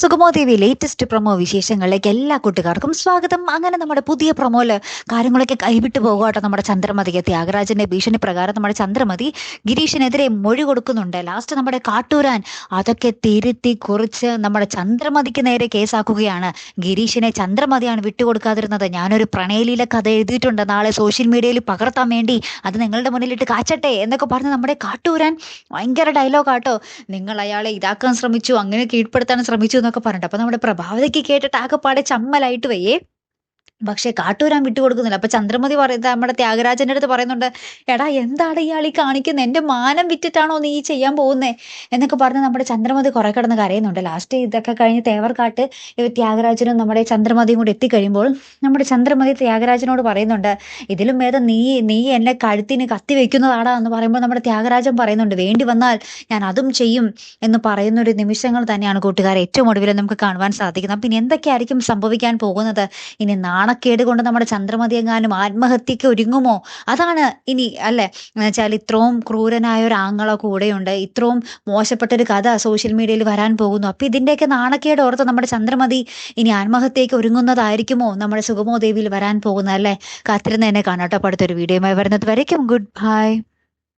സുഗമോ ദേവി latest promo വിശേഷങ്ങളിലേക്ക് എല്ലാ കൂട്ടുകാർക്കും സ്വാഗതം. അങ്ങനെ നമ്മുടെ പുതിയ പ്രൊമോയിൽ കാര്യങ്ങളൊക്കെ കൈവിട്ട് പോകുകട്ടോ നമ്മുടെ ചന്ദ്രമതിക്ക് ത്യാഗരാജന്റെ ഭീഷണി പ്രകാരം നമ്മുടെ ചന്ദ്രമതി ഗിരീഷിനെതിരെ മൊഴി കൊടുക്കുന്നുണ്ട്. ലാസ്റ്റ് നമ്മുടെ കാട്ടൂരാൻ അതൊക്കെ തിരുത്തി കുറിച്ച് നമ്മുടെ ചന്ദ്രമതിക്ക് നേരെ കേസാക്കുകയാണ്. ഗിരീഷിനെ ചന്ദ്രമതിയാണ് വിട്ടുകൊടുക്കാതിരുന്നത്. ഞാനൊരു പ്രണയലീല കഥ എഴുതിയിട്ടുണ്ട്. നാളെ സോഷ്യൽ മീഡിയയിൽ പകർത്താൻ വേണ്ടി അത് നിങ്ങളുടെ മുന്നിലിട്ട് കാച്ചട്ടെ എന്നൊക്കെ പറഞ്ഞ് നമ്മുടെ കാട്ടൂരാൻ ഭയങ്കര ഡയലോഗ് ആട്ടോ നിങ്ങൾ അയാളെ ഇതാക്കാൻ ശ്രമിച്ചു അങ്ങനെ കീഴ്പ്പെടുത്താൻ ശ്രമിച്ചു എന്നൊക്കെ പറഞ്ഞിട്ട്. അപ്പൊ നമ്മുടെ പ്രഭാവതിക്ക് കേട്ടിട്ട് ആകെപ്പാടെ ചമ്മലായിട്ട് വയ്യേ. പക്ഷെ കാട്ടൂരാൻ വിട്ടുകൊടുക്കുന്നില്ല. അപ്പൊ ചന്ദ്രമതി പറയുന്നത് നമ്മുടെ ത്യാഗരാജന്റെ അടുത്ത് പറയുന്നുണ്ട് എടാ എന്താണ് ഇയാൾ ഈ കാണിക്കുന്നത് എന്റെ മാനം വിറ്റിട്ടാണോ നീ ചെയ്യാൻ പോകുന്നേ? എന്നൊക്കെ പറഞ്ഞ് നമ്മുടെ ചന്ദ്രമതി കുറെ കിടന്ന് കരയുന്നുണ്ട്. ലാസ്റ്റ് ഇതൊക്കെ കഴിഞ്ഞ് തേവർക്കാട്ട് ത്യാഗരാജനും നമ്മുടെ ചന്ദ്രമതിയും കൂടി എത്തിക്കഴിയുമ്പോൾ നമ്മുടെ ചന്ദ്രമതി ത്യാഗരാജനോട് പറയുന്നുണ്ട് ഇതിലും ഭേദം നീ നീ എന്നെ കഴുത്തിന് കത്തി വെക്കുന്നതാടാ എന്ന് പറയുമ്പോൾ നമ്മുടെ ത്യാഗരാജൻ പറയുന്നുണ്ട് വേണ്ടി വന്നാൽ ഞാൻ അതും ചെയ്യും എന്ന് പറയുന്ന ഒരു നിമിഷങ്ങൾ തന്നെയാണ് കൂട്ടുകാരെ ഏറ്റവും ഒടുവിൽ നമുക്ക് കാണുവാൻ സാധിക്കുന്നത്. പിന്നെ എന്തൊക്കെയായിരിക്കും സംഭവിക്കാൻ പോകുന്നത്? ഇനി നാണക്കേട് കൊണ്ട് നമ്മുടെ ചന്ദ്രമതി എങ്ങാനും ആത്മഹത്യക്ക് ഒരുങ്ങുമോ? അതാണ് ഇനി അല്ലെ? എന്നുവെച്ചാൽ ഇത്രയും ക്രൂരനായ ഒരു ആങ്ങളോ കൂടെയുണ്ട്. ഇത്രയും മോശപ്പെട്ട ഒരു കഥ സോഷ്യൽ മീഡിയയിൽ വരാൻ പോകുന്നു. അപ്പൊ ഇതിന്റെയൊക്കെ നാണക്കേട് ഓർത്ത് നമ്മുടെ ചന്ദ്രമതി ഇനി ആത്മഹത്യക്ക് ഒരുങ്ങുന്നതായിരിക്കുമോ? നമ്മുടെ സുഗമോ ദേവിയിൽ വരാൻ പോകുന്നത് അല്ലെ? കാത്തിരുന്ന് തന്നെ കാണാട്ടോ അടുത്തൊരു വീഡിയോയുമായി വരുന്നത് വരയ്ക്കും. Good bye